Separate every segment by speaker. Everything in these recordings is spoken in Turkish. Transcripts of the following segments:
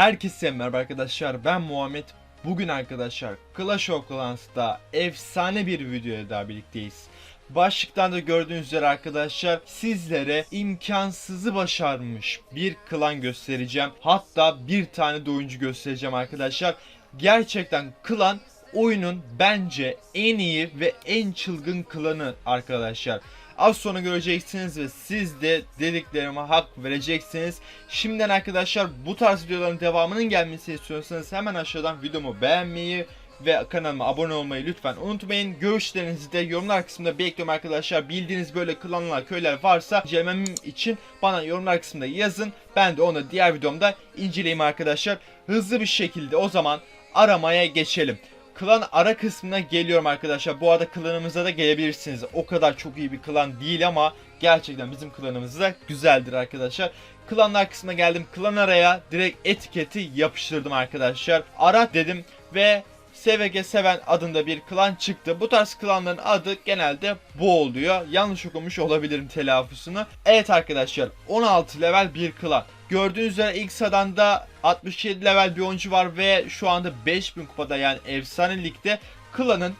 Speaker 1: Herkese merhaba arkadaşlar ben Muhammed. Bugün arkadaşlar Clash of Clans'ta efsane bir videoya daha birlikteyiz. Başlıktan da gördüğünüz üzere arkadaşlar sizlere imkansızı başarmış bir klan göstereceğim. Hatta bir tane de oyuncu göstereceğim arkadaşlar. Gerçekten klan oyunun bence en iyi ve en çılgın klanı arkadaşlar. Az sonra göreceksiniz ve siz de dediklerime hak vereceksiniz. Şimdiden arkadaşlar bu tarz videoların devamının gelmesini istiyorsanız hemen aşağıdan videomu beğenmeyi ve kanalıma abone olmayı lütfen unutmayın. Görüşlerinizi de yorumlar kısmında bekliyorum arkadaşlar. Bildiğiniz böyle klanlar, köyler varsa incelemem için bana yorumlar kısmında yazın. Ben de onu diğer videomda inceleyeyim arkadaşlar. Hızlı bir şekilde o zaman aramaya geçelim. Klan ara kısmına geliyorum arkadaşlar. Bu arada klanımıza da gelebilirsiniz. O kadar çok iyi bir klan değil ama gerçekten bizim klanımız da güzeldir arkadaşlar. Klanlar kısmına geldim. Klan araya direkt etiketi yapıştırdım arkadaşlar. Ara dedim ve SVG Seven adında bir klan çıktı. Bu tarz klanların adı genelde bu oluyor. Yanlış okumuş olabilirim telaffuzunu. Evet arkadaşlar 16 level bir klan. Gördüğünüz üzere ilk sıradan da 67 level bir oyuncu var ve şu anda 5000 kupada yani efsane ligde klanın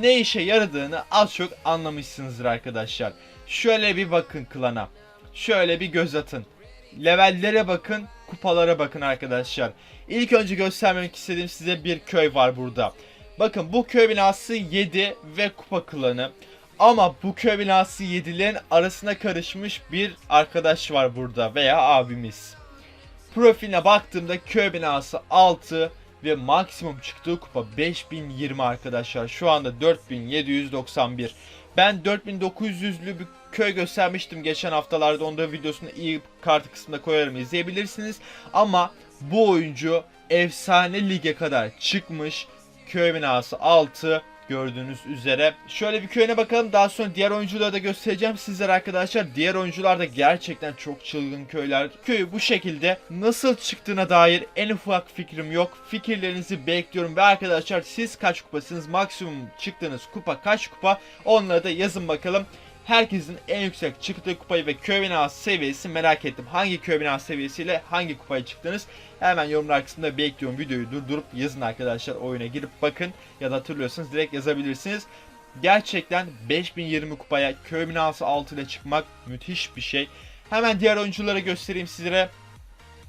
Speaker 1: ne işe yaradığını az çok anlamışsınızdır arkadaşlar. Şöyle bir bakın klana. Şöyle bir göz atın. Levellere bakın, kupalara bakın arkadaşlar. İlk önce göstermek istediğim size bir köy var burada. Bakın bu köy binası 7 ve kupa klanı. Ama bu köy binası 7'lerin arasına karışmış bir arkadaş var burada veya abimiz. Profiline baktığımda köy binası 6 ve maksimum çıktığı kupa 5020 arkadaşlar. Şu anda 4791. Ben 4900'lü bir köy göstermiştim geçen haftalarda. Onda videosunu iyi kartı kısmında koyarım izleyebilirsiniz. Ama bu oyuncu efsane lige kadar çıkmış. Köy binası 6 gördüğünüz üzere. Şöyle bir köyüne bakalım. Daha sonra diğer oyuncuları da göstereceğim sizlere arkadaşlar. Diğer oyuncular da gerçekten çok çılgın köyler. Köyü bu şekilde nasıl çıktığına dair en ufak fikrim yok. Fikirlerinizi bekliyorum ve arkadaşlar siz kaç kupasınız? Maksimum çıktığınız kupa kaç kupa? Onları da yazın bakalım. Herkesin en yüksek çıktığı kupayı ve köy binası seviyesi merak ettim. Hangi köy binası seviyesiyle hangi kupaya çıktınız? Hemen yorumlar kısmında bekliyorum. Videoyu durdurup yazın arkadaşlar. Oyuna girip bakın ya da hatırlıyorsanız direkt yazabilirsiniz. Gerçekten 5020 kupaya köy binası 6 ile çıkmak müthiş bir şey. Hemen diğer oyuncuları göstereyim sizlere.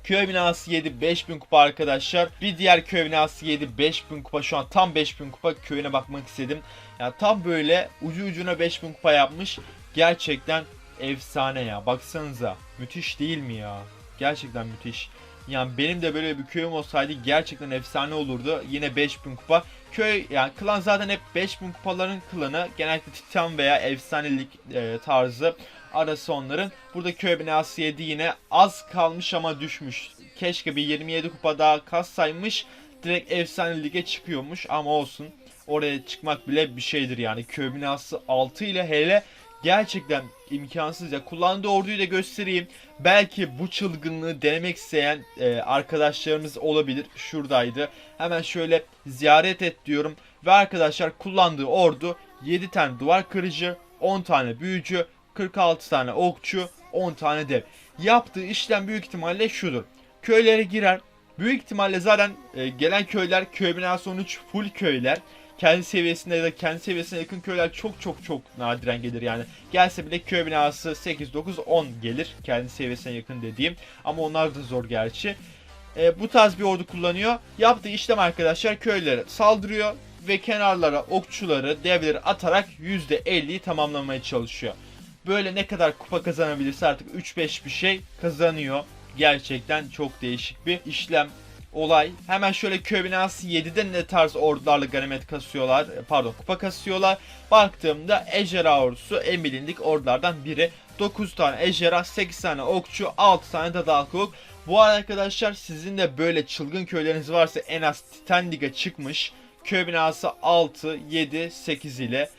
Speaker 1: Köy binası 7 5000 kupa arkadaşlar. Bir diğer köy binası 7 5000 kupa. Şu an tam 5000 kupa köyüne bakmak istedim. Ya tam böyle ucu ucuna 5000 kupa yapmış. Gerçekten efsane ya. Baksanıza. Müthiş değil mi ya? Gerçekten müthiş. Yani benim de böyle bir köyüm olsaydı gerçekten efsane olurdu. Yine 5000 kupa. Köy yani klan zaten hep 5000 kupaların klanı. Genellikle Titan veya efsanelik e, tarzı arası onların. Burada köy binası 7 yine az kalmış ama düşmüş. Keşke bir 27 kupa daha kassaymış. Direkt efsane lige çıkıyormuş ama olsun. Oraya çıkmak bile bir şeydir yani. Köy binası 6 ile hele gerçekten imkansız ya. Kullandığı orduyu da göstereyim. Belki bu çılgınlığı denemek isteyen e, arkadaşlarımız olabilir. Şuradaydı. Hemen şöyle ziyaret et diyorum. Ve arkadaşlar kullandığı ordu 7 tane duvar kırıcı, 10 tane büyücü, 46 tane okçu, 10 tane dev. Yaptığı işlem büyük ihtimalle şudur. Köylere girer. Büyük ihtimalle zaten e, gelen köyler köy binası 13 full köyler. Kendi seviyesinde ya da kendi seviyesine yakın köyler çok çok çok nadiren gelir yani. Gelse bile köy binası 8, 9, 10 gelir. Kendi seviyesine yakın dediğim. Ama onlar da zor gerçi. E, bu tarz bir ordu kullanıyor. Yaptığı işlem arkadaşlar köylere saldırıyor ve kenarlara okçuları, devleri atarak %50'yi tamamlamaya çalışıyor. Böyle ne kadar kupa kazanabilirse artık 3-5 bir şey kazanıyor. Gerçekten çok değişik bir işlem olay. Hemen şöyle köy binası 7'de ne tarz ordularla ganimet kasıyorlar, e, pardon kupa kasıyorlar. Baktığımda Ejderha ordusu en bilindik ordulardan biri. 9 tane ejderha, 8 tane okçu, 6 tane de dalkavuk. Bu arada arkadaşlar sizin de böyle çılgın köyleriniz varsa en az Titan Lig'e çıkmış. Köy binası 6, 7, 8 ile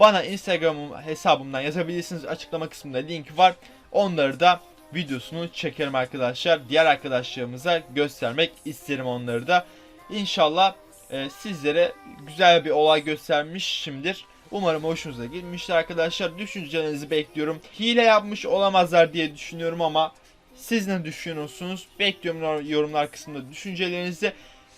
Speaker 1: bana Instagram hesabımdan yazabilirsiniz. Açıklama kısmında link var. Onları da videosunu çekerim arkadaşlar. Diğer arkadaşlarımıza göstermek isterim onları da. İnşallah e, sizlere güzel bir olay göstermişimdir. Umarım hoşunuza gitmiştir arkadaşlar. Düşüncelerinizi bekliyorum. Hile yapmış olamazlar diye düşünüyorum ama Siz ne düşünüyorsunuz? Bekliyorum yorumlar kısmında düşüncelerinizi.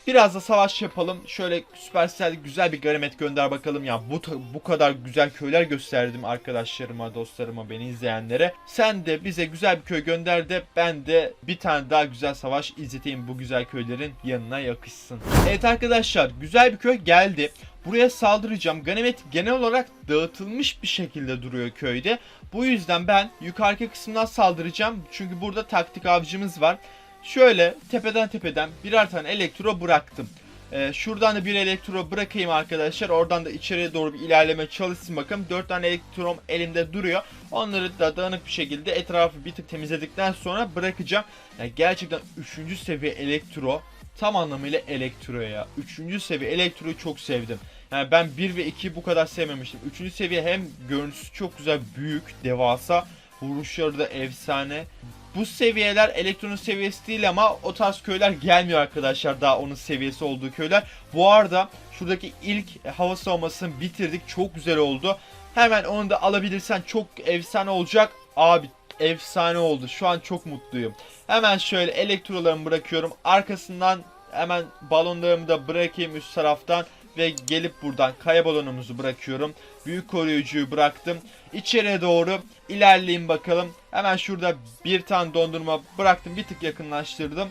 Speaker 1: Biraz da savaş yapalım. Şöyle Supercell güzel bir ganimet gönder bakalım ya. Bu bu kadar güzel köyler gösterdim arkadaşlarıma, dostlarıma, beni izleyenlere. Sen de bize güzel bir köy gönder de ben de bir tane daha güzel savaş izleteyim bu güzel köylerin yanına yakışsın. Evet arkadaşlar güzel bir köy geldi. Buraya saldıracağım. Ganimet genel olarak dağıtılmış bir şekilde duruyor köyde. Bu yüzden ben yukarıki kısımdan saldıracağım. Çünkü burada taktik avcımız var. Şöyle tepeden tepeden birer tane elektro bıraktım. Ee, şuradan da bir elektro bırakayım arkadaşlar. Oradan da içeriye doğru bir ilerleme çalışsın bakın. 4 tane elektrom elimde duruyor. Onları da dağınık bir şekilde etrafı bir tık temizledikten sonra bırakacağım. Yani gerçekten 3. seviye elektro tam anlamıyla elektro ya. 3. seviye elektroyu çok sevdim. Yani ben 1 ve 2 bu kadar sevmemiştim. 3. seviye hem görüntüsü çok güzel, büyük, devasa. Vuruşları da efsane. Bu seviyeler elektronun seviyesi değil ama o tarz köyler gelmiyor arkadaşlar daha onun seviyesi olduğu köyler. Bu arada şuradaki ilk hava savunmasını bitirdik. Çok güzel oldu. Hemen onu da alabilirsen çok efsane olacak. Abi efsane oldu. Şu an çok mutluyum. Hemen şöyle elektrolarımı bırakıyorum. Arkasından hemen balonlarımı da bırakayım üst taraftan ve gelip buradan kaya balonumuzu bırakıyorum. Büyük koruyucuyu bıraktım. İçeriye doğru ilerleyin bakalım. Hemen şurada bir tane dondurma bıraktım. Bir tık yakınlaştırdım.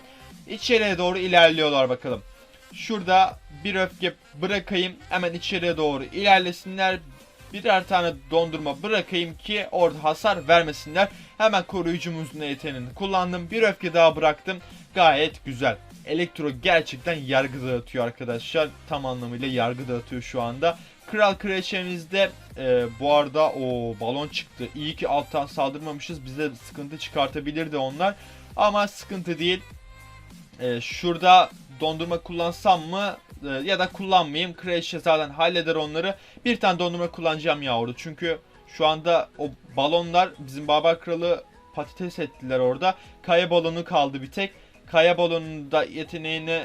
Speaker 1: İçeriye doğru ilerliyorlar bakalım. Şurada bir öfke bırakayım. Hemen içeriye doğru ilerlesinler. Birer tane dondurma bırakayım ki orada hasar vermesinler. Hemen koruyucumuzun yeteneğini kullandım. Bir öfke daha bıraktım. Gayet güzel. Elektro gerçekten yargı dağıtıyor arkadaşlar. Tam anlamıyla yargı dağıtıyor şu anda. Kral kraliçemizde e, bu arada o balon çıktı. İyi ki alttan saldırmamışız. Bize sıkıntı çıkartabilirdi onlar. Ama sıkıntı değil. E, şurada dondurma kullansam mı e, ya da kullanmayayım. Kraliçe zaten halleder onları. Bir tane dondurma kullanacağım ya orada. Çünkü şu anda o balonlar bizim Barbar Kralı patates ettiler orada. Kaya balonu kaldı bir tek. Kaya balonunun da yeteneğini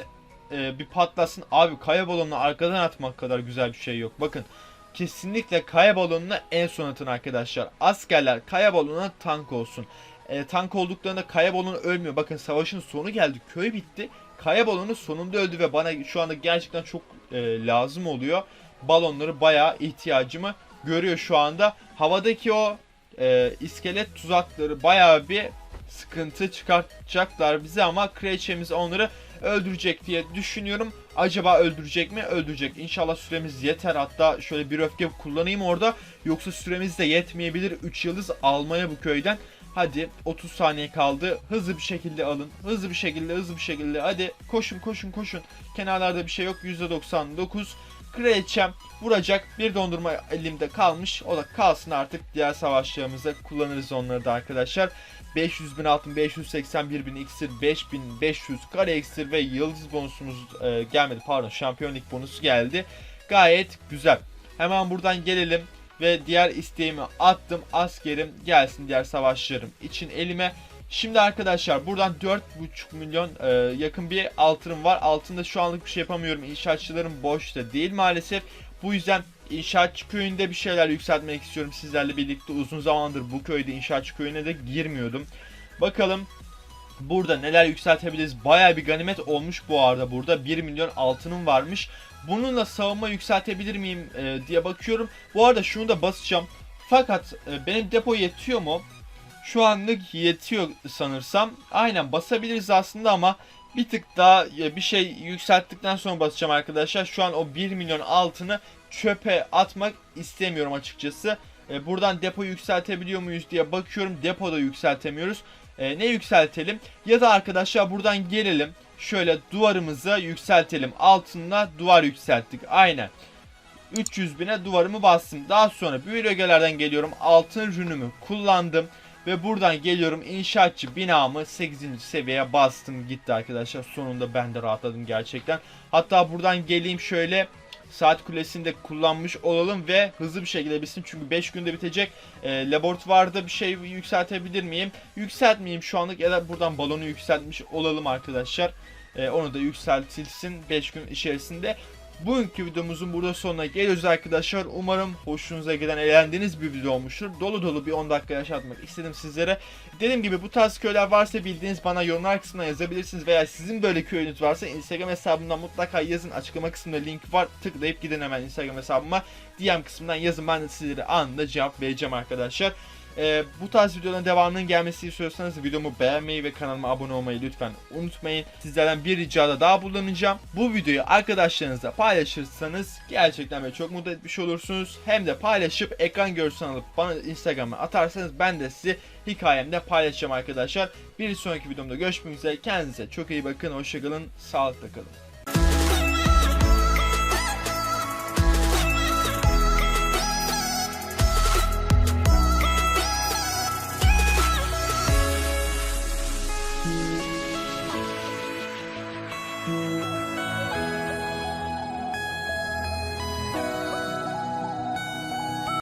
Speaker 1: e, bir patlasın. Abi kaya balonunu arkadan atmak kadar güzel bir şey yok. Bakın kesinlikle kaya balonuna en son atın arkadaşlar. Askerler kaya balonuna tank olsun. E, tank olduklarında kaya balonu ölmüyor. Bakın savaşın sonu geldi. Köy bitti. Kaya balonu sonunda öldü ve bana şu anda gerçekten çok e, lazım oluyor. Balonları bayağı ihtiyacımı görüyor şu anda. Havadaki o e, iskelet tuzakları bayağı bir sıkıntı çıkartacaklar bize ama kraliçemiz onları öldürecek diye düşünüyorum. Acaba öldürecek mi? Öldürecek. İnşallah süremiz yeter. Hatta şöyle bir öfke kullanayım orada. Yoksa süremiz de yetmeyebilir. 3 yıldız almaya bu köyden. Hadi 30 saniye kaldı. Hızlı bir şekilde alın. Hızlı bir şekilde hızlı bir şekilde. Hadi koşun koşun koşun. Kenarlarda bir şey yok. %99. Kraliçem vuracak. Bir dondurma elimde kalmış. O da kalsın artık. Diğer savaşlarımızda kullanırız onları da arkadaşlar. 500 bin altın, 581 bin iksir, 5500 kare iksir ve yıldız bonusumuz e, gelmedi. Pardon şampiyonluk bonusu geldi. Gayet güzel. Hemen buradan gelelim ve diğer isteğimi attım. Askerim gelsin diğer savaşlarım için elime. Şimdi arkadaşlar buradan 4,5 milyon e, yakın bir altınım var. Altında şu anlık bir şey yapamıyorum. İnşaatçılarım boşta değil maalesef. Bu yüzden İnşaatçı köyünde bir şeyler yükseltmek istiyorum sizlerle birlikte. Uzun zamandır bu köyde inşaatçı köyüne de girmiyordum. Bakalım burada neler yükseltebiliriz. Baya bir ganimet olmuş bu arada burada. 1 milyon altınım varmış. Bununla savunma yükseltebilir miyim e, diye bakıyorum. Bu arada şunu da basacağım. Fakat e, benim depo yetiyor mu? Şu anlık yetiyor sanırsam. Aynen basabiliriz aslında ama bir tık daha bir şey yükselttikten sonra basacağım arkadaşlar. Şu an o 1 milyon altını çöpe atmak istemiyorum açıkçası. E, buradan depo yükseltebiliyor muyuz diye bakıyorum. Depoda yükseltemiyoruz. E, ne yükseltelim? Ya da arkadaşlar buradan gelelim. Şöyle duvarımızı yükseltelim. Altında duvar yükselttik. Aynen. 300 bine duvarımı bastım. Daha sonra büyülü ögelerden geliyorum. Altın rünümü kullandım. Ve buradan geliyorum inşaatçı binamı 8. seviyeye bastım gitti arkadaşlar. Sonunda ben de rahatladım gerçekten. Hatta buradan geleyim şöyle saat kulesini de kullanmış olalım ve hızlı bir şekilde bitsin. Çünkü 5 günde bitecek. E, laboratuvarda bir şey yükseltebilir miyim? Yükseltmeyeyim şu anlık ya da buradan balonu yükseltmiş olalım arkadaşlar. E, onu da yükseltilsin 5 gün içerisinde. Bugünkü videomuzun burada sonuna geliyoruz arkadaşlar. Umarım hoşunuza giden eğlendiğiniz bir video olmuştur. Dolu dolu bir 10 dakika yaşatmak istedim sizlere. Dediğim gibi bu tarz köyler varsa bildiğiniz bana yorumlar kısmına yazabilirsiniz. Veya sizin böyle köyünüz varsa Instagram hesabımdan mutlaka yazın. Açıklama kısmında link var. Tıklayıp gidin hemen Instagram hesabıma. DM kısmından yazın ben de sizlere anında cevap vereceğim arkadaşlar. Ee, bu tarz videoların devamının gelmesini istiyorsanız videomu beğenmeyi ve kanalıma abone olmayı lütfen unutmayın. Sizlerden bir ricada daha bulunacağım. Bu videoyu arkadaşlarınızla paylaşırsanız gerçekten beni çok mutlu etmiş olursunuz. Hem de paylaşıp ekran görsün alıp bana Instagram'a atarsanız ben de sizi hikayemde paylaşacağım arkadaşlar. Bir sonraki videomda görüşmek üzere. Kendinize çok iyi bakın. Hoşçakalın. Sağlıkla kalın.